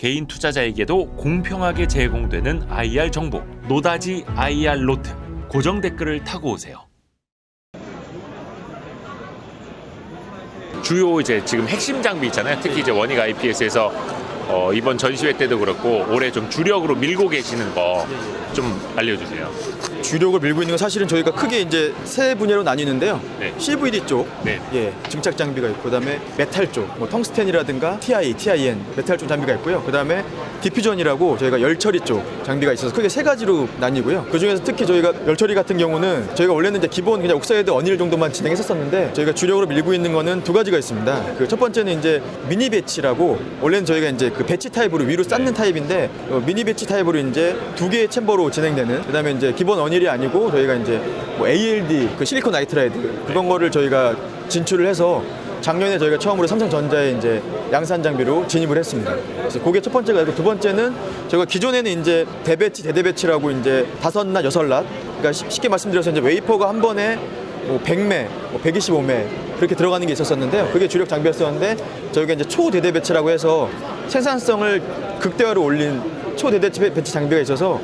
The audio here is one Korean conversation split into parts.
개인 투자자에게도 공평하게 제공되는 IR 정보 노다지 IR 노트 고정 댓글을 타고 오세요. 주요 이제 지금 핵심 장비 있잖아요. 특히 이제 원익 IPS에서 어, 이번 전시회 때도 그렇고 올해 좀 주력으로 밀고 계시는 거 좀 알려주세요. 주력을 밀고 있는 건 사실은 저희가 크게 이제 세 분야로 나뉘는데요. 네. CVD 쪽, 네. 예, 증착 장비가 있고, 그다음에 메탈 쪽, 뭐 텅스텐이라든가 TI, TIN, 메탈 쪽 장비가 있고요. 그다음에 디퓨전이라고 저희가 열 처리 쪽 장비가 있어서 크게 세 가지로 나뉘고요. 그 중에서 특히 저희가 열 처리 같은 경우는 저희가 원래는 이제 기본 그냥 옥사이드 언일 정도만 진행했었었는데 저희가 주력으로 밀고 있는 거는 두 가지가 있습니다. 그 첫 번째는 이제 미니 배치라고 원래는 저희가 이제 그 배치 타입으로 위로 쌓는 타입인데 어, 미니 배치 타입으로 이제 두 개의 챔버로 진행되는 그다음에 이제 기본 언일 이 아니고 저희가 이제 뭐 ALD 그 실리콘 나이트라이드 그런 거를 저희가 진출을 해서 작년에 저희가 처음으로 삼성전자에 이제 양산 장비로 진입을 했습니다. 그래서 그게 첫 번째가 있고 두 번째는 저희가 기존에는 이제 대배치 대대배치라고 이제 다섯 낫 여섯 낫 그러니까 쉽- 쉽게 말씀드려서 이제 웨이퍼가 한 번에 뭐 100매, 뭐 125매 그렇게 들어가는 게 있었었는데요. 그게 주력 장비였었는데 저희가 이제 초대대 배치라고 해서 생산성을 극대화로 올린 초대대 배치 장비가 있어서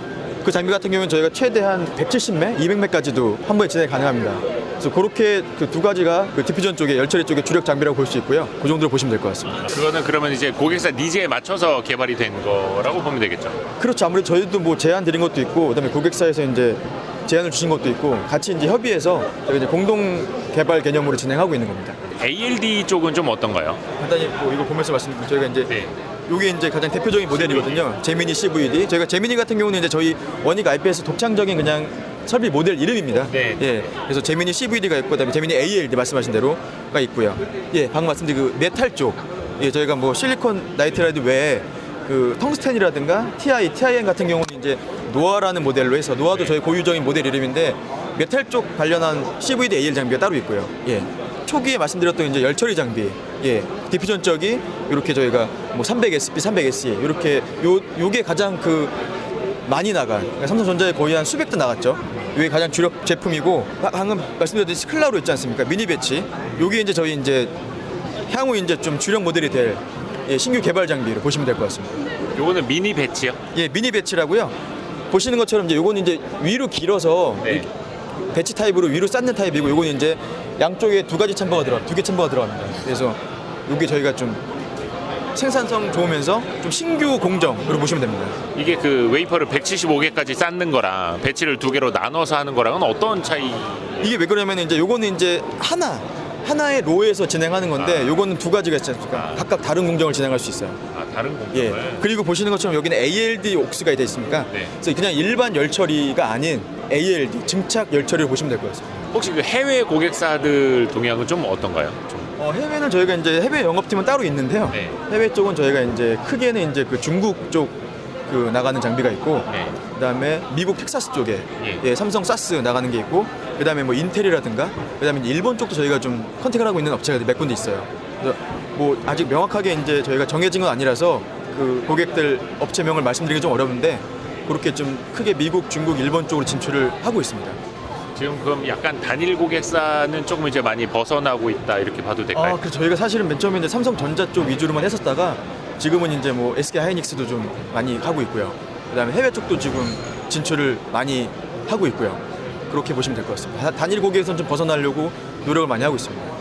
그 장비 같은 경우는 저희가 최대한 170매, 200매까지도 한 번에 진행 가능합니다. 그래서 그렇게 그 두 가지가 그 디퓨전 쪽에 열처리 쪽에 주력 장비라고 볼 수 있고요. 그 정도로 보시면 될 것 같습니다. 그거는 그러면 이제 고객사 니즈에 맞춰서 개발이 된 거라고 보면 되겠죠. 그렇죠. 아무래도 저희도 뭐 제안 드린 것도 있고, 그다음에 고객사에서 이제 제안을 주신 것도 있고, 같이 이제 협의해서 이제 공동 개발 개념으로 진행하고 있는 겁니다. ALD 쪽은 좀 어떤가요? 간단히 뭐 이거 보면서 말씀드리면 저희가 이제 네. 이게 이제 가장 대표적인 모델이거든요. 제미니 CVD. 저희가 제미니 같은 경우는 이제 저희 원익 IPS 독창적인 그냥 설비 모델 이름입니다. 네. 예. 그래서 제미니 CVD가 있고 그다음에 제미니 ALD 말씀하신 대로가 있고요. 예, 방금 말씀드린 그 메탈 쪽. 예, 저희가 뭐 실리콘 나이트라이드 외에 그 텅스텐이라든가 TI, TIN 같은 경우는 이제 노아라는 모델로 해서 노아도 저희 고유적인 모델 이름인데 메탈 쪽 관련한 CVD AL 장비가 따로 있고요. 예. 초기에 말씀드렸던 이제 열처리 장비, 예, 디퓨전 쪽이 이렇게 저희가 뭐 300SP, 300SE 이렇게 요 요게 가장 그 많이 나간 그러니까 삼성전자에 거의 한 수백 대 나갔죠. 이게 가장 주력 제품이고 바- 방금 말씀드렸듯이 클라우로 있지 않습니까? 미니 배치. 요게 이제 저희 이제 향후 이제 좀 주력 모델이 될 예, 신규 개발 장비로 보시면 될 것 같습니다. 요거는 미니 배치요? 예, 미니 배치라고요. 보시는 것처럼 이제 요거는 이제 위로 길어서 네. 배치 타입으로 위로 쌓는 타입이고 요거는 이제 양쪽에 두 가지 챔버가 들어 두 개 챔버가 들어갑니다. 그래서 요게 저희가 좀 생산성 좋으면서 좀 신규 공정으로 보시면 됩니다. 이게 그 웨이퍼를 175개까지 쌓는 거랑 배치를 두 개로 나눠서 하는 거랑은 어떤 차이? 이게 왜 그러냐면 이제 요거는 이제 하나 하나의 로에서 진행하는 건데 아. 요거는 두 가지가 있지 않습니까? 아. 각각 다른 공정을 진행할 수 있어요. 아 다른 공정을. 예. 그리고 보시는 것처럼 여기는 ALD 옥스가 되어 있습니까? 네. 그래서 그냥 일반 열 처리가 아닌 ALD 증착 열 처리를 보시면 될 것 같습니다. 혹시 그 해외 고객사들 동향은 좀 어떤가요? 좀. 어, 해외는 저희가 이제 해외 영업팀은 따로 있는데요. 네. 해외 쪽은 저희가 이제 크게는 이제 그 중국 쪽 그 나가는 장비가 있고 네. 그다음에 미국 텍사스 쪽에 예. 예, 삼성 사스 나가는 게 있고 그다음에 뭐 인텔이라든가 그다음에 이제 일본 쪽도 저희가 좀 컨택을 하고 있는 업체가 몇 군데 있어요. 그래서 뭐 아직 명확하게 이제 저희가 정해진 건 아니라서 그 고객들 업체명을 말씀드리기 좀 어려운데 그렇게 좀 크게 미국, 중국, 일본 쪽으로 진출을 하고 있습니다. 지금 그럼 약간 단일 고객사는 조금 이제 많이 벗어나고 있다 이렇게 봐도 될까요? 아, 그 저희가 사실은 맨 처음에 이제 삼성전자 쪽 위주로만 했었다가 지금은 이제 뭐 SK 하이닉스도 좀 많이 하고 있고요. 그다음에 해외 쪽도 지금 진출을 많이 하고 있고요. 그렇게 보시면 될 것 같습니다. 다- 단일 고객에서는 좀 벗어나려고 노력을 많이 하고 있습니다.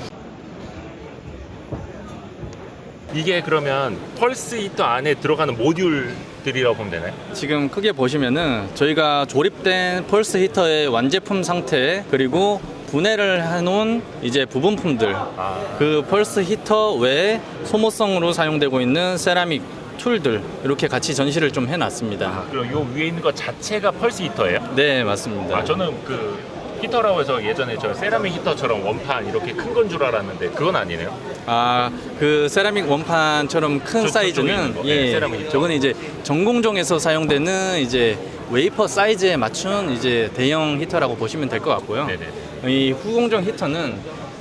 이게 그러면 펄스 히터 안에 들어가는 모듈들이라고 보면 되나요? 지금 크게 보시면은 저희가 조립된 펄스 히터의 완제품 상태 그리고 분해를 해놓은 이제 부분품들 아, 그 펄스 히터 외에 소모성으로 사용되고 있는 세라믹 툴들 이렇게 같이 전시를 좀 해놨습니다. 그럼 요 위에 있는 거 자체가 펄스 히터예요? 네 맞습니다. 아 저는 그 히터라고 해서 예전에 저 세라믹 히터처럼 원판 이렇게 큰 건 줄 알았는데 그건 아니네요. 아 그 세라믹 원판처럼 큰 저- 저쪽에 사이즈는 거. 네, 예 세라믹 히터. 저거는 이제 전공정에서 사용되는 이제 웨이퍼 사이즈에 맞춘 이제 대형 히터라고 보시면 될 것 같고요. 네네. 이 후공정 히터는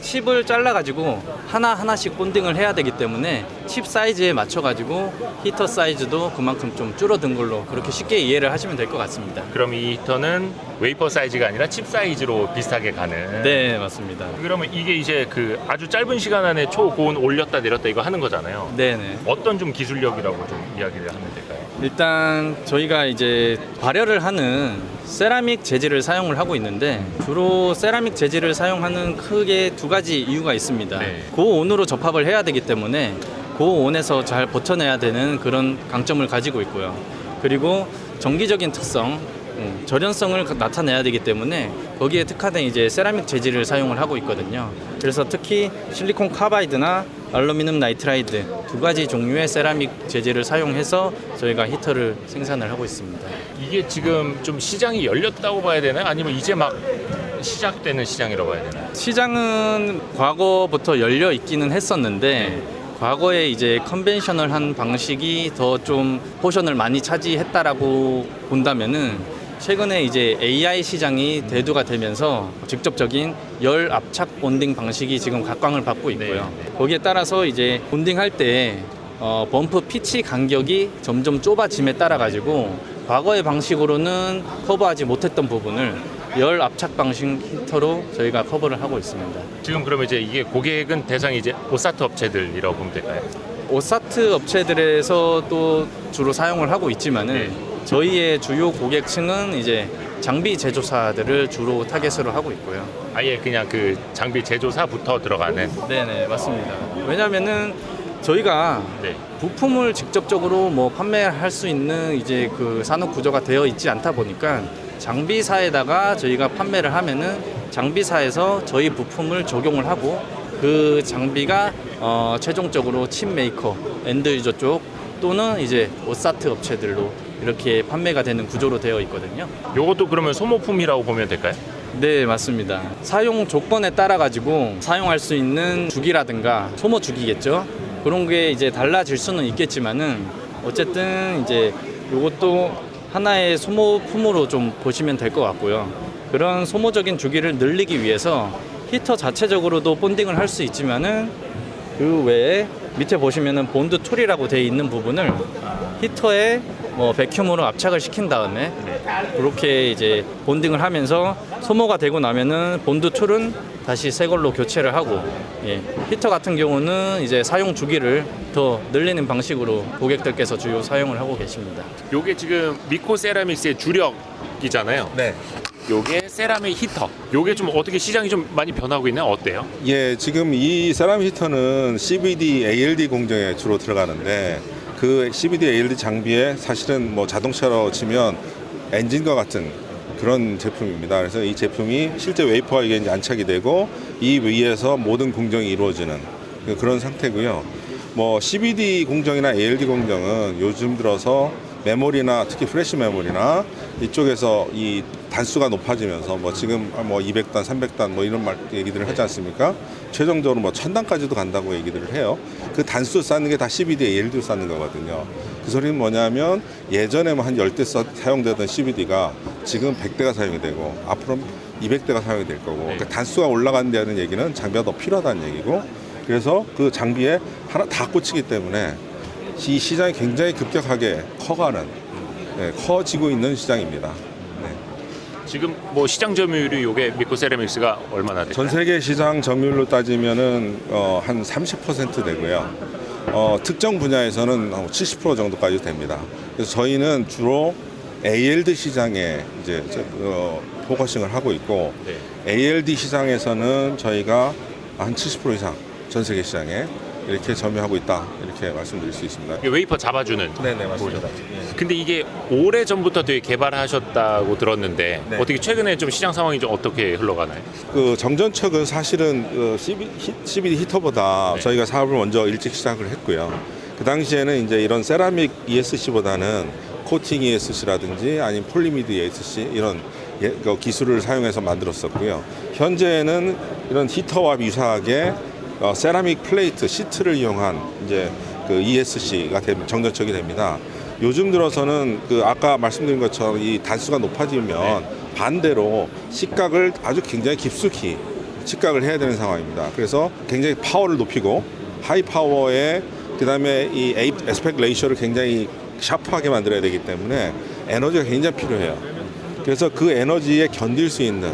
칩을 잘라 가지고 하나 하나씩 본딩을 해야 되기 때문에 칩 사이즈에 맞춰가지고 히터 사이즈도 그만큼 좀 줄어든 걸로 그렇게 쉽게 이해를 하시면 될 것 같습니다. 그럼 이 히터는 웨이퍼 사이즈가 아니라 칩 사이즈로 비슷하게 가는. 네, 맞습니다. 그러면 이게 이제 그 아주 짧은 시간 안에 초고온 올렸다 내렸다 이거 하는 거잖아요. 네네. 어떤 좀 기술력이라고 좀 이야기를 하면 될까요? 일단 저희가 이제 발열을 하는 세라믹 재질을 사용을 하고 있는데 주로 세라믹 재질을 사용하는 크게 두 가지 이유가 있습니다. 네. 고온으로 접합을 해야 되기 때문에 고온에서 잘 버텨내야 되는 그런 강점을 가지고 있고요. 그리고 정기적인 특성, 음, 절연성을 나타내야 되기 때문에 거기에 특화된 이제 세라믹 재질을 사용을 하고 있거든요. 그래서 특히 실리콘 카바이드나 알루미늄 나이트라이드 두 가지 종류의 세라믹 재질을 사용해서 저희가 히터를 생산을 하고 있습니다. 이게 지금 좀 시장이 열렸다고 봐야 되나요? 아니면 이제 막 시작되는 시장이라고 봐야 되나요? 시장은 과거부터 열려 있기는 했었는데 과거에 이제 컨벤셔널한 방식이 더 좀 포션을 많이 차지했다라고 본다면은 최근에 이제 AI 시장이 대두가 되면서 직접적인 열 압착 본딩 방식이 지금 각광을 받고 있고요. 거기에 따라서 이제 본딩할 때 어, 범프 피치 간격이 점점 좁아짐에 따라 가지고 과거의 방식으로는 커버하지 못했던 부분을 열 압착 방식 히터로 저희가 커버를 하고 있습니다. 지금 그러면 이제 이게 고객은 대상이 이제 오사트 업체들이라고 보면 될까요? 오사트 업체들에서도 주로 사용을 하고 있지만은 네. 저희의 주요 고객층은 이제 장비 제조사들을 주로 타겟으로 하고 있고요. 아예 그냥 그 장비 제조사부터 들어가는 네네 맞습니다. 왜냐면은 저희가 네. 부품을 직접적으로 뭐 판매할 수 있는 이제 그 산업 구조가 되어 있지 않다 보니까 장비사에다가 저희가 판매를 하면은 장비사에서 저희 부품을 적용을 하고 그 장비가 어 최종적으로 칩 메이커 엔드 유저 쪽 또는 이제 오사트 업체들로 이렇게 판매가 되는 구조로 되어 있거든요. 요것도 그러면 소모품이라고 보면 될까요? 네, 맞습니다. 사용 조건에 따라 가지고 사용할 수 있는 주기라든가 소모 주기겠죠. 그런 게 이제 달라질 수는 있겠지만은 어쨌든 이제 이것도 하나의 소모품으로 좀 보시면 될 것 같고요. 그런 소모적인 주기를 늘리기 위해서 히터 자체적으로도 본딩을 할 수 있지만은 그 외에 밑에 보시면은 본드 툴이라고 되어 있는 부분을 히터에 뭐 백큐으로 압착을 시킨 다음에 그렇게 이제 본딩을 하면서 소모가 되고 나면은 본드 툴은 다시 새 걸로 교체를 하고 예, 히터 같은 경우는 이제 사용 주기를 더 늘리는 방식으로 고객들께서 주요 사용을 하고 계십니다. 요게 지금 미코 세라믹스의 주력이잖아요. 네. 요게 세라믹 히터. 요게 좀 어떻게 시장이 좀 많이 변하고 있나요? 어때요? 예, 지금 이 세라믹 히터는 CVD, ALD 공정에 주로 들어가는데 그 CVD, ALD 장비에 사실은 뭐 자동차로 치면 엔진과 같은 그런 제품입니다. 그래서 이 제품이 실제 웨이퍼가 이게 이제 안착이 되고 이 위에서 모든 공정이 이루어지는 그런 상태고요. 뭐 CVD 공정이나 ALD 공정은 요즘 들어서 메모리나 특히 플래시 메모리나 이쪽에서 이 단수가 높아지면서 뭐 지금 뭐 200단, 300단 뭐 이런 말 얘기들을 하지 않습니까? 최종적으로 뭐 1000단까지도 간다고 얘기들을 해요. 그 단수 쌓는 게다 CVD, ALD로 쌓는 거거든요. 그 소리는 뭐냐면 예전에 뭐한 10대 써- 사용되던 CVD가 지금 100대가 사용이 되고 앞으로 200대가 사용이 될 거고 그러니까 단수가 올라간다는 얘기는 장비가 더 필요하다는 얘기고 그래서 그 장비에 하나 다 꽂히기 때문에 이 시장이 굉장히 급격하게 커가는 네, 커지고 있는 시장입니다. 네. 지금 뭐 시장 점유율이 요게 미코 세라믹스가 얼마나 될까요? 전 세계 시장 점유율로 따지면은 어, 한 30% 되고요. 어, 특정 분야에서는 한70% 정도까지 됩니다. 그래서 저희는 주로 ALD 시장에 이제 저- 어, 포커싱을 하고 있고 네. ALD 시장에서는 저희가 한 70% 이상 전 세계 시장에 이렇게 점유하고 있다 이렇게 말씀드릴 수 있습니다. 이게 웨이퍼 잡아주는. 네네 맞습니다. 근데 이게 오래 전부터 되게 개발하셨다고 들었는데 네. 어떻게 최근에 좀 시장 상황이 좀 어떻게 흘러가나요? 그 정전척은 사실은 그 CB, 히- CBD 히터보다 네. 저희가 사업을 먼저 일찍 시작을 했고요. 그 당시에는 이제 이런 세라믹 ESC보다는 코팅 ESC라든지 아니면 폴리미드 ESC 이런 예- 그 기술을 사용해서 만들었었고요. 현재는 이런 히터와 유사하게 어, 세라믹 플레이트 시트를 이용한 이제 그 ESC가 정전척이 됩니다. 요즘 들어서는 그 아까 말씀드린 것처럼 이 단수가 높아지면 반대로 식각을 아주 굉장히 깊숙이 식각을 해야 되는 상황입니다. 그래서 굉장히 파워를 높이고 하이 파워의 그다음에 이 에이- 에스펙 레이셔를 굉장히 샤프하게 만들어야 되기 때문에 에너지가 굉장히 필요해요. 그래서 그 에너지에 견딜 수 있는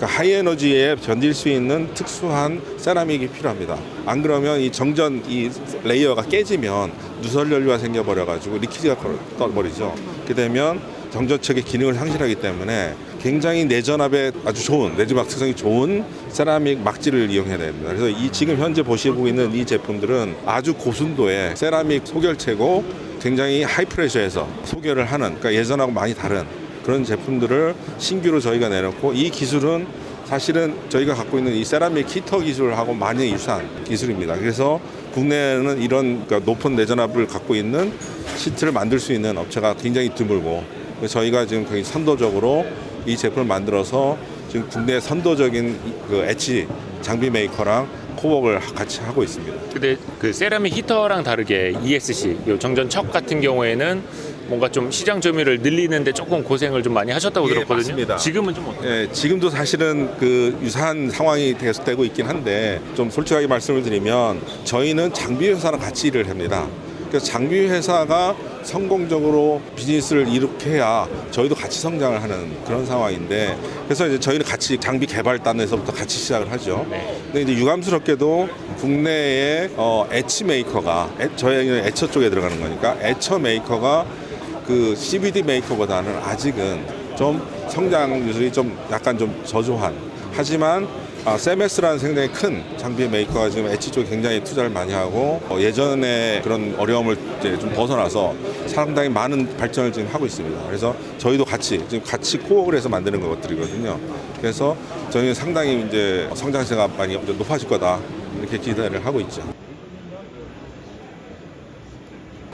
그러니까 하이 에너지에 견딜 수 있는 특수한 세라믹이 필요합니다. 안 그러면 이 정전 이 레이어가 깨지면 누설 연료가 생겨버려 가지고 리키지가 떠버리죠. 그렇게 되면 정전책의 기능을 상실하기 때문에 굉장히 내전압에 아주 좋은 내지막 특성이 좋은 세라믹 막지를 이용해야 됩니다. 그래서 이 지금 현재 보시고 있는 이 제품들은 아주 고순도의 세라믹 소결체고 굉장히 하이 프레셔에서 소결을 하는 그러니까 예전하고 많이 다른 그런 제품들을 신규로 저희가 내놓고 이 기술은 사실은 저희가 갖고 있는 이 세라믹 히터 기술하고 많이 유사한 기술입니다. 그래서 국내에는 이런 그러니까 높은 내전압을 갖고 있는 시트를 만들 수 있는 업체가 굉장히 드물고 저희가 지금 거의 선도적으로 이 제품을 만들어서 지금 국내 선도적인 이- 그 엣지 장비 메이커랑 코웍을 같이 하고 있습니다. 근데 그 세라믹 히터랑 다르게 ESC 요 정전 척 같은 경우에는 뭔가 좀 시장 점유율을 늘리는데 조금 고생을 좀 많이 하셨다고 예, 들었거든요. 맞습니다. 지금은 좀 어때요? 예, 지금도 사실은 그 유사한 상황이 계속되고 있긴 한데 좀 솔직하게 말씀을 드리면 저희는 장비 회사랑 같이 일을 합니다. 그래서 장비 회사가 성공적으로 비즈니스를 일으켜야 저희도 같이 성장을 하는 그런 상황인데 그래서 이제 저희는 같이 장비 개발 단에서부터 같이 시작을 하죠. 근데 이제 유감스럽게도 국내의 어, 에치 메이커가 에, 저희는 에처 쪽에 들어가는 거니까 에처 메이커가 그 CBD 메이커보다는 아직은 좀 성장 유술이 좀 약간 좀 저조한 하지만 아, 세메스라는 굉장히 큰 장비 메이커가 지금 엣지 쪽에 굉장히 투자를 많이 하고 어, 예전에 그런 어려움을 이제 좀 벗어나서 상당히 많은 발전을 지금 하고 있습니다. 그래서 저희도 같이 지금 같이 코어를 해서 만드는 것들이거든요. 그래서 저희는 상당히 이제 성장세가 많이 높아질 거다 이렇게 기대를 하고 있죠.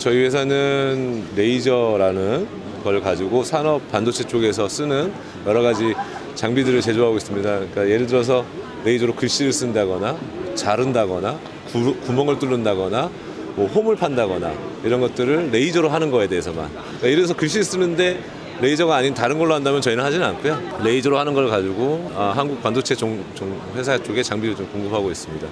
저희 회사는 레이저라는 걸 가지고 산업 반도체 쪽에서 쓰는 여러 가지 장비들을 제조하고 있습니다. 그러니까 예를 들어서 레이저로 글씨를 쓴다거나 자른다거나 구, 구멍을 뚫는다거나 뭐 홈을 판다거나 이런 것들을 레이저로 하는 거에 대해서만. 그러니까 예를 들어서 글씨 쓰는데 레이저가 아닌 다른 걸로 한다면 저희는 하지는 않고요. 레이저로 하는 걸 가지고 아, 한국 반도체 종, 종 회사 쪽에 장비를 좀 공급하고 있습니다.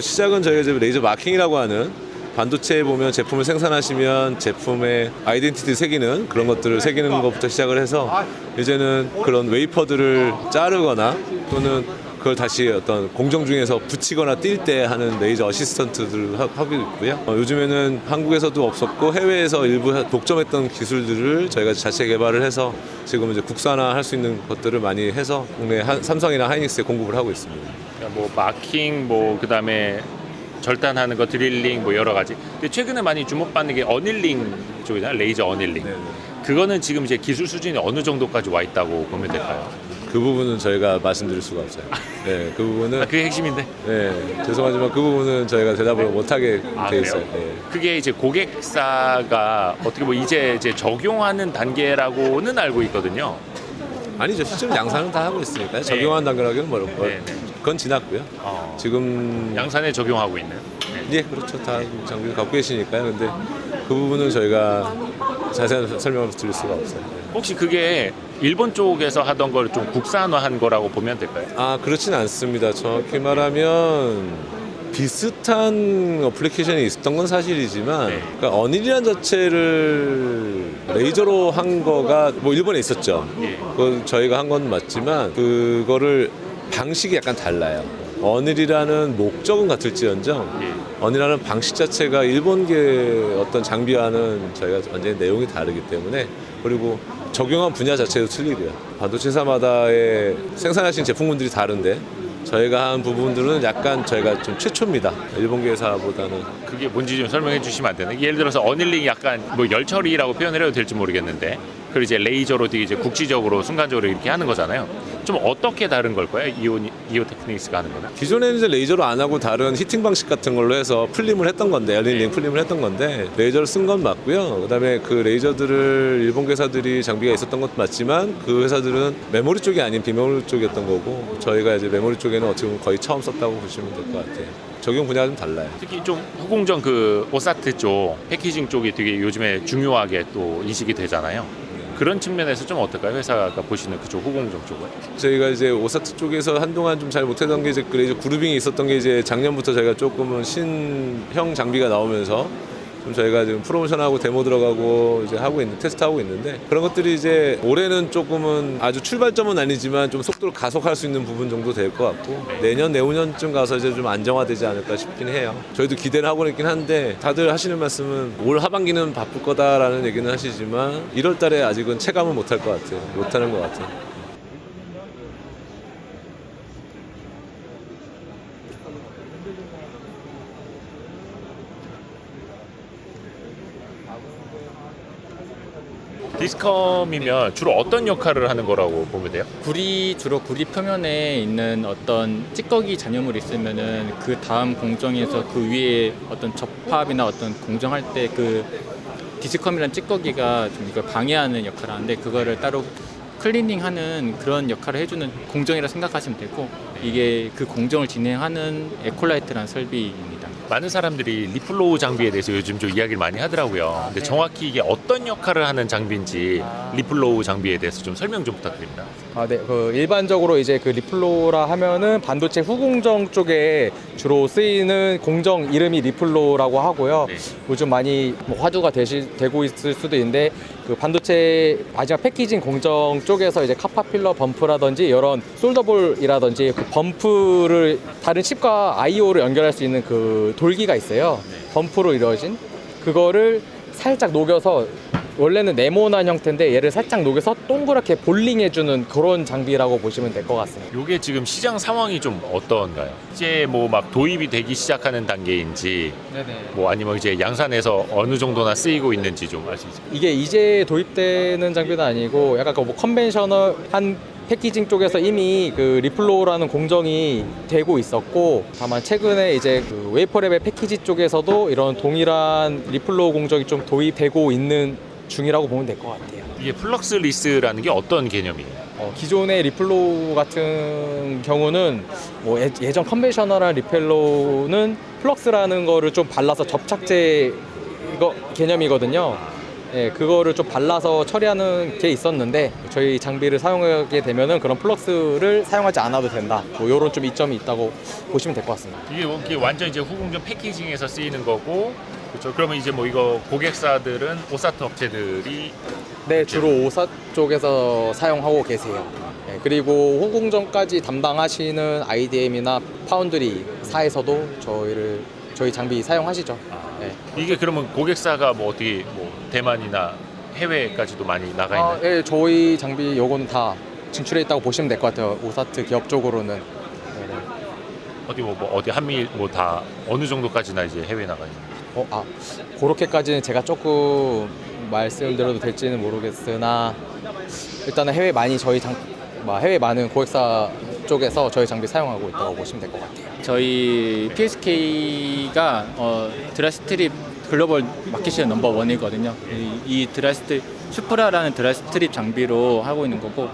시작은 저희가 레이저 마킹이라고 하는 반도체에 보면 제품을 생산하시면 제품의 아이덴티티를 새기는 그런 것들을 새기는 것부터 시작을 해서 이제는 그런 웨이퍼들을 자르거나 또는 그걸 다시 어떤 공정 중에서 붙이거나 뛸 때 하는 레이저 어시스턴트들을 하- 하고 있고요. 어, 요즘에는 한국에서도 없었고 해외에서 일부 독점했던 기술들을 저희가 자체 개발을 해서 지금 이제 국산화할 수 있는 것들을 많이 해서 국내 한- 삼성이나 하이닉스에 공급을 하고 있습니다. 그러니까 뭐 마킹 뭐 그다음에 절단하는 거 드릴링 뭐 여러 가지. 근데 최근에 많이 주목받는 게 어닐링 쪽이잖아요. 레이저 어닐링. 그거는 지금 이제 기술 수준이 어느 정도까지 와 있다고 보면 될까요? 그 부분은 저희가 말씀드릴 수가 없어요. 네, 그 부분은 아, 그게 핵심인데. 네, 죄송하지만 그 부분은 저희가 대답을 못하게 아, 돼? 있어요. 네. 그게 이제 고객사가 어떻게 뭐 이제 이제 적용하는 단계라고는 알고 있거든요. 아니죠. 실제로 양산은 다 하고 있으니까요. 적용한 단계라기는 뭐, 뭐 네, 네. 그건 지났고요. 어, 지금 양산에 적용하고 있는. 네. 예, 그렇죠. 다 장비를 갖고 계시니까요. 근데 그 부분은 저희가 자세한 설명을 드릴 수가 없어요. 네. 혹시 그게 일본 쪽에서 하던 걸 좀 국산화한 거라고 보면 될까요? 아, 그렇진 않습니다. 정확히 말하면 비슷한 어플리케이션이 있었던 건 사실이지만 네. 그러니까 어닐이란 자체를 레이저로 한 거가 뭐 일본에 있었죠. 예. 그 저희가 한 건 맞지만 그거를 방식이 약간 달라요. 어닐이라는 목적은 같을지언정 예. 어닐이라는 방식 자체가 일본계 어떤 장비와는 저희가 완전히 내용이 다르기 때문에 그리고 적용한 분야 자체도 틀리고요. 반도체 회사마다의 생산하신 제품군들이 다른데 저희가 한 부분들은 약간 저희가 좀 최초입니다. 일본계 회사보다는 그게 뭔지 좀 설명해 주시면 안 되나요? 예를 들어서 어닐링이 약간 뭐 열처리라고 표현을 해도 될지 모르겠는데 그리고 이제 레이저로 되게 이제 국지적으로 순간적으로 이렇게 하는 거잖아요. 좀 어떻게 다른 걸까요? 이오 이오 테크닉스가 하는 거는? 기존에는 이제 레이저로 안 하고 다른 히팅 방식 같은 걸로 해서 풀림을 했던 건데 열린링 풀림을 했던 건데 레이저를 쓴 건 맞고요. 그다음에 그 레이저들을 일본 회사들이 장비가 있었던 것도 맞지만 그 회사들은 메모리 쪽이 아닌 비메모리 쪽이었던 거고 저희가 이제 메모리 쪽에는 어떻게 보면 거의 처음 썼다고 보시면 될 것 같아요. 적용 분야가 좀 달라요. 특히 좀 후공정 그 오사트 쪽 패키징 쪽이 되게 요즘에 중요하게 또 인식이 되잖아요. 그런 측면에서 좀 어떨까요? 회사가 보시는 그쪽 후공정 쪽은? 저희가 이제 오사트 쪽에서 한동안 좀 잘 못했던 게 이제 그레이저 그루빙이 있었던 게 이제 작년부터 저희가 조금은 신형 장비가 나오면서 좀 저희가 지금 프로모션하고 데모 들어가고 이제 하고 있는 테스트하고 있는데 그런 것들이 이제 올해는 조금은 아주 출발점은 아니지만 좀 속도를 가속할 수 있는 부분 정도 될 것 같고 내년 내후년쯤 가서 이제 좀 안정화되지 않을까 싶긴 해요. 저희도 기대를 하고 있긴 한데 다들 하시는 말씀은 올 하반기는 바쁠 거다라는 얘기는 하시지만 1월 달에 아직은 체감은 못할 것 같아요. 못하는 것 같아요. 디스컴이면 주로 어떤 역할을 하는 거라고 보면 돼요? 구리 주로 구리 표면에 있는 어떤 찌꺼기 잔여물 이 있으면은 그 다음 공정에서 그 위에 어떤 접합이나 어떤 공정할 때 그 디스컴이란 찌꺼기가 좀 이걸 방해하는 역할을 하는데 그거를 따로 클리닝하는 그런 역할을 해주는 공정이라 생각하시면 되고 이게 그 공정을 진행하는 에콜라이트라는 설비입니다. 많은 사람들이 리플로우 장비에 대해서 요즘 좀 이야기를 많이 하더라고요. 근데 정확히 이게 어떤 역할을 하는 장비인지 리플로우 장비에 대해서 좀 설명 좀 부탁드립니다. 아, 네. 그 일반적으로 이제 그 리플로라 하면은 반도체 후공정 쪽에 주로 쓰이는 공정 이름이 리플로라고 하고요. 네. 요즘 많이 뭐 화두가 되시, 되고 있을 수도 있는데 그 반도체 마지막 패키징 공정 쪽에서 이제 카파필러 범프라든지 이런 솔더볼이라든지 그 범프를 다른 칩과 I/O를 연결할 수 있는 그 돌기가 있어요. 범프로 이루어진 그거를 살짝 녹여서 원래는 네모난 형태인데 얘를 살짝 녹여서 동그랗게 볼링해주는 그런 장비라고 보시면 될 것 같습니다. 이게 지금 시장 상황이 좀 어떤가요? 이제 뭐 막 도입이 되기 시작하는 단계인지 뭐 아니면 이제 양산에서 어느 정도나 쓰이고 있는지 좀 알 수 있을까요? 이게 이제 도입되는 장비는 아니고 약간 그뭐 컨벤셔널한 패키징 쪽에서 이미 그 리플로우라는 공정이 되고 있었고 다만 최근에 이제 그 웨이퍼랩의 패키지 쪽에서도 이런 동일한 리플로우 공정이 좀 도입되고 있는 중이라고 보면 될 것 같아요. 이게 플럭스 리스라는 게 어떤 개념이에요? 어, 기존의 리플로우 같은 경우는 뭐 예- 예전 컨벤셔널한 리펠로는 플럭스라는 거를 좀 발라서 접착제 이거 개념이거든요. 예, 그거를 좀 발라서 처리하는 게 있었는데 저희 장비를 사용하게 되면은 그런 플럭스를 사용하지 않아도 된다. 뭐 이런 좀 이점이 있다고 보시면 될 것 같습니다. 이게, 뭐 이게 완전 이제 후공정 패키징에서 쓰이는 거고 그렇죠. 그러면 이제 뭐 이거 고객사들은 오사트 업체들이 네, 주로 오사 쪽에서 사용하고 계세요. 예, 그리고 후공정까지 담당하시는 IDM이나 파운드리 사에서도 저희를 저희 장비 사용하시죠. 예. 이게 그러면 고객사가 뭐 어떻게 뭐 대만이나 해외까지도 많이 나가 아, 있나요? 예, 저희 장비 요거는 다 진출해 있다고 보시면 될 것 같아요. 오사트 기업 쪽으로는. 네네. 어디 뭐, 뭐 어디 한미 뭐 다 어느 정도까지나 이제 해외 나가 있나요? 어, 아, 그렇게까지는 제가 조금 말씀드려도 될지는 모르겠으나 일단은 해외 많이 저희 장, 뭐 해외 많은 고객사 쪽에서 저희 장비 사용하고 있다고 보시면 될 것 같아요. 저희 PSK가 어, 드라스트립 글로벌 마켓시어 넘버 원이거든요. 이, 이 드라스트 슈프라라는 드라스트립 장비로 하고 있는 거고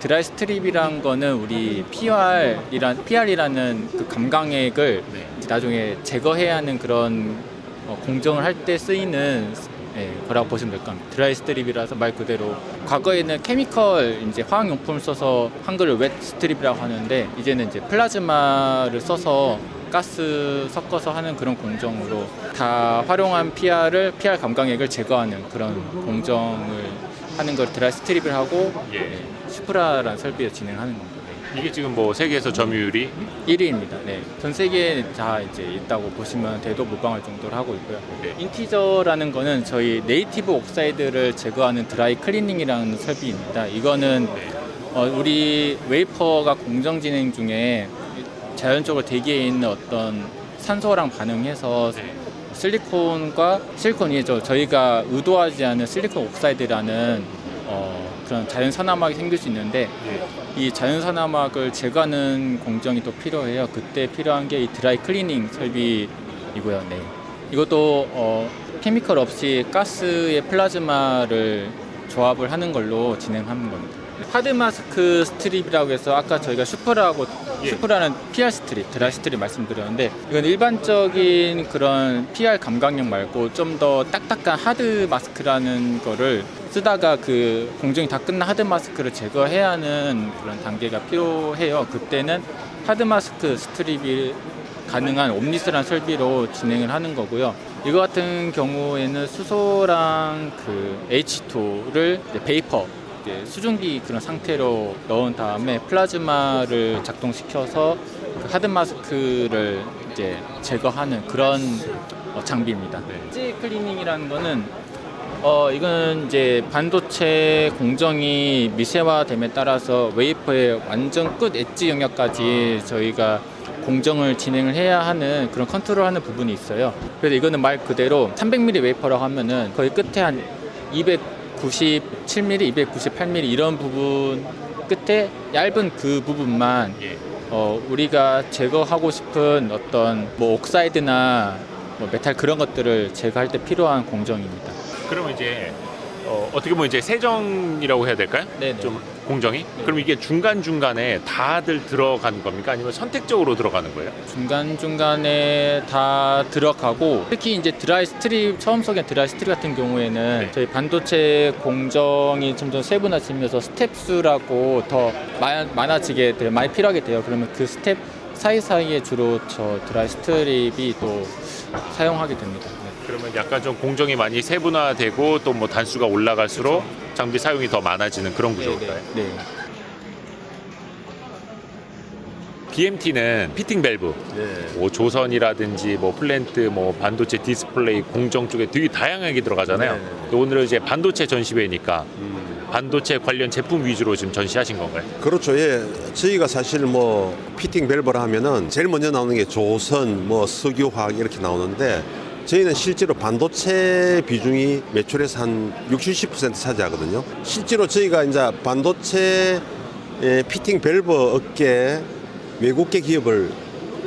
드라이스트립이란 거는 우리 PR이란 PR이라는 그 감광액을 이제 나중에 제거해야 하는 그런 어, 공정을 할 때 쓰이는 예, 거라고 보시면 될 겁니다. 드라이 스트립이라서 말 그대로 과거에는 케미컬 이제 화학용품을 써서 한글을 웹 스트립이라고 하는데 이제는 이제 플라즈마를 써서 가스 섞어서 하는 그런 공정으로 다 활용한 PR을 PR 감광액을 제거하는 그런 공정을 하는 걸 드라이 스트립을 하고 예. 슈프라라는 설비를 진행하는 겁니다. 이게 지금 뭐 세계에서 점유율이 1위입니다. 네. 전 세계에 다 이제 있다고 보시면 돼도 무방할 정도로 하고 있고요. 네. 인티저라는 거는 저희 네이티브 옥사이드를 제거하는 드라이 클리닝이라는 설비입니다. 이거는 어, 우리 웨이퍼가 공정 진행 중에 자연적으로 대기에 있는 어떤 산소랑 반응해서 네. 실리콘과 실리콘이죠. 저희가 의도하지 않은 실리콘 옥사이드라는 어, 그런 자연 산화막이 생길 수 있는데 이 자연 산화막을 제거하는 공정이 또 필요해요. 그때 필요한 게 이 드라이 클리닝 설비이고요. 네. 이것도 어, 케미컬 없이 가스의 플라즈마를 조합을 하는 걸로 진행하는 겁니다. 하드 마스크 스트립이라고 해서 아까 저희가 슈퍼라고 슈퍼라는 PR 스트립, 드라이 스트립 말씀드렸는데 이건 일반적인 그런 PR 감각력 말고 좀 더 딱딱한 하드 마스크라는 거를 쓰다가 그 공정이 다 끝난 하드 마스크를 제거해야 하는 그런 단계가 필요해요. 그때는 하드 마스크 스트립이 가능한 옴니스란 설비로 진행을 하는 거고요. 이거 같은 경우에는 수소랑 그 H2를 베이퍼 수증기 그런 상태로 넣은 다음에 플라즈마를 작동시켜서 그 하드 마스크를 이제 제거하는 그런 어, 장비입니다. 엣지 클리닝이라는 거는 어 이거는 이제 반도체 공정이 미세화됨에 따라서 웨이퍼의 완전 끝 엣지 영역까지 저희가 공정을 진행을 해야 하는 그런 컨트롤하는 부분이 있어요. 그래서 이거는 말 그대로 300mm 웨이퍼라고 하면은 거의 끝에 한 297mm, 298mm 이런 부분 끝에 얇은 그 부분만 어, 우리가 제거하고 싶은 어떤 뭐 옥사이드나 뭐 메탈 그런 것들을 제거할 때 필요한 공정입니다. 그러면 이제 어, 어떻게 보면 이제 세정이라고 해야 될까요? 네네. 좀 공정이? 그럼 이게 중간 중간에 다들 들어가는 겁니까? 아니면 선택적으로 들어가는 거예요? 중간 중간에 다 들어가고 특히 이제 드라이 스트립 처음 소개한 드라이 스트립 같은 경우에는 네. 저희 반도체 공정이 점점 세분화지면서 스텝 수라고 더 마- 많아지게 돼요. 많이 필요하게 돼요. 그러면 그 스텝 사이 사이에 주로 저 드라이 스트립이 또 사용하게 됩니다. 네. 그러면 약간 좀 공정이 많이 세분화되고 또 뭐 단수가 올라갈수록 장비 사용이 더 많아지는 그런 구조인가요? 네. BMT는 피팅 밸브, 뭐 조선이라든지 뭐 플랜트, 뭐 반도체 디스플레이 공정 쪽에 되게 다양하게 들어가잖아요. 근데 오늘은 이제 반도체 전시회니까 반도체 관련 제품 위주로 지금 전시하신 건가요? 그렇죠. 예. 저희가 사실 뭐 피팅 밸브라 하면은 제일 먼저 나오는 게 조선, 뭐 석유화학 이렇게 나오는데 저희는 실제로 반도체 비중이 매출에서 한 60, 70% 차지하거든요. 실제로 저희가 이제 반도체 예, 피팅 밸브 업계 외국계 기업을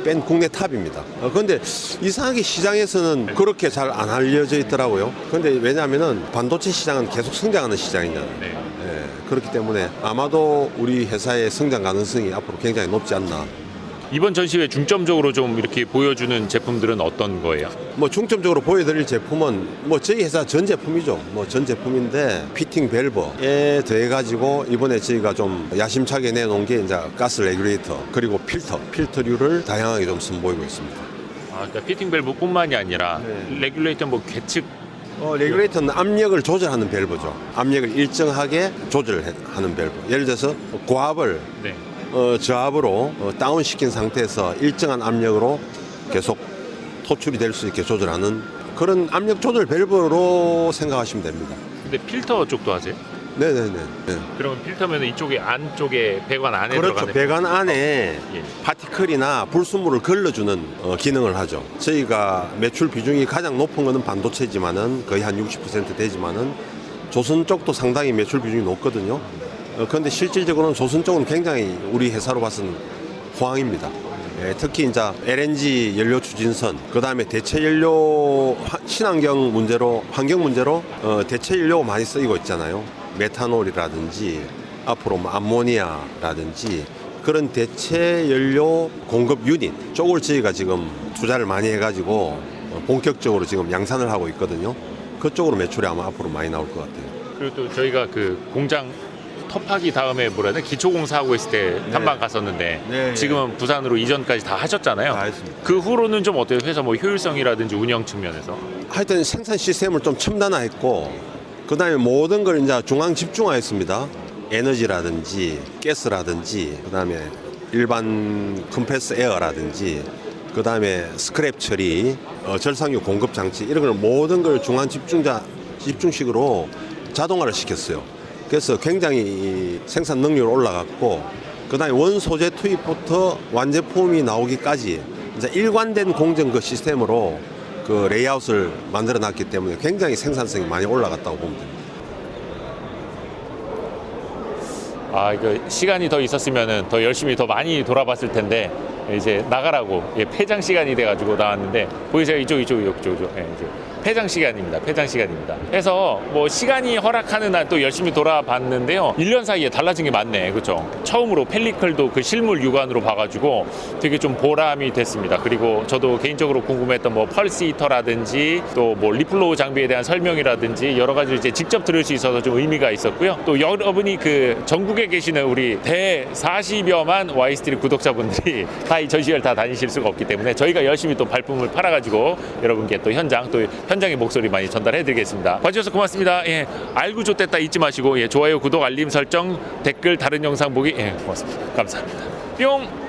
뺀 국내 탑입니다. 어, 그런데 이상하게 시장에서는 그렇게 잘 안 알려져 있더라고요. 그런데 왜냐하면은 반도체 시장은 계속 성장하는 시장이잖아요. 네. 예, 그렇기 때문에 아마도 우리 회사의 성장 가능성이 앞으로 굉장히 높지 않나. 이번 전시회 중점적으로 좀 이렇게 보여주는 제품들은 어떤 거예요? 뭐 중점적으로 보여드릴 제품은 뭐 저희 회사 전 제품이죠. 뭐 전 제품인데 피팅 밸브에 더해 가지고 이번에 저희가 좀 야심차게 내놓은 게 이제 가스 레귤레이터 그리고 필터, 필터류를 다양하게 좀 선보이고 있습니다. 아, 그러니까 피팅 밸브뿐만이 아니라 네. 레귤레이터 뭐 계측 어, 레귤레이터는 압력을 조절하는 밸브죠. 압력을 일정하게 조절하는 밸브. 예를 들어서 고압을 네. 어, 저압으로 어, 다운시킨 상태에서 일정한 압력으로 계속 토출이 될 수 있게 조절하는 그런 압력 조절 밸브로 생각하시면 됩니다. 근데 필터 쪽도 하세요? 네네네. 네. 그러면 필터면 이쪽에 안쪽에 배관 안에 그렇죠. 들어가는 배관 안에 예. 파티클이나 불순물을 걸러주는 어, 기능을 하죠. 저희가 매출 비중이 가장 높은 것은 반도체지만은 거의 한 60% 되지만은 조선 쪽도 상당히 매출 비중이 높거든요. 어, 그런데 실질적으로는 조선 쪽은 굉장히 우리 회사로 봐서는 호황입니다. 예, 특히 이제 LNG 연료 추진선, 그 다음에 대체 연료 화- 친환경 문제로 환경 문제로 어, 대체 연료가 많이 쓰이고 있잖아요. 메탄올이라든지 앞으로 뭐 암모니아라든지 그런 대체 연료 공급 유닛 쪽을 저희가 지금 투자를 많이 해가지고 어, 본격적으로 지금 양산을 하고 있거든요. 그쪽으로 매출이 아마 앞으로 많이 나올 것 같아요. 그리고 또 저희가 그 공장 터파기 다음에 뭐라 해야 되나 기초공사 하고 있을 때 탐방 갔었는데 네, 지금은 부산으로 이전까지 다 하셨잖아요. 다 했습니다. 그 후로는 좀 어때요? 회사 뭐 효율성이라든지 운영 측면에서 하여튼 생산 시스템을 좀 첨단화했고 그 다음에 모든 걸 이제 중앙 집중화했습니다. 에너지라든지 가스라든지 그 다음에 일반 컴패스 에어라든지 그 다음에 스크랩 처리, 어, 절상유 공급 장치 이런 걸 모든 걸 중앙 집중자 집중식으로 자동화를 시켰어요. 그래서 굉장히 이 생산 능률 올라갔고 그 다음에 원 소재 투입부터 완제품이 나오기까지 이제 일관된 공정 그 시스템으로 그 레이아웃을 만들어 놨기 때문에 굉장히 생산성이 많이 올라갔다고 보면 됩니다. 아 이거 시간이 더 있었으면은 더 열심히 더 많이 돌아봤을 텐데 이제 나가라고 예, 폐장 시간이 돼가지고 나왔는데 보이세요 이쪽 이쪽 이쪽 이쪽 이쪽. 예, 이제 폐장 시간입니다. 폐장 시간입니다. 해서 뭐 시간이 허락하는 한 또 열심히 돌아봤는데요. 1년 사이에 달라진 게 많네. 그렇죠? 처음으로 펠리클도 그 실물 육안으로 봐가지고 되게 좀 보람이 됐습니다. 그리고 저도 개인적으로 궁금했던 뭐 펄스 히터라든지 또 뭐 리플로우 장비에 대한 설명이라든지 여러 가지 이제 직접 들을 수 있어서 좀 의미가 있었고요. 또 여러분이 그 전국에 계시는 우리 대 40여만 와이스트리 구독자분들이 다 이 전시회를 다 다니실 수가 없기 때문에 저희가 열심히 또 발품을 팔아가지고 여러분께 또 현장 또 현장의 목소리 많이 전달해드리겠습니다. 봐주셔서 고맙습니다. 예, 알고 좋댔다 잊지 마시고 예, 좋아요, 구독, 알림 설정, 댓글, 다른 영상 보기 예, 고맙습니다. 감사합니다. 뿅.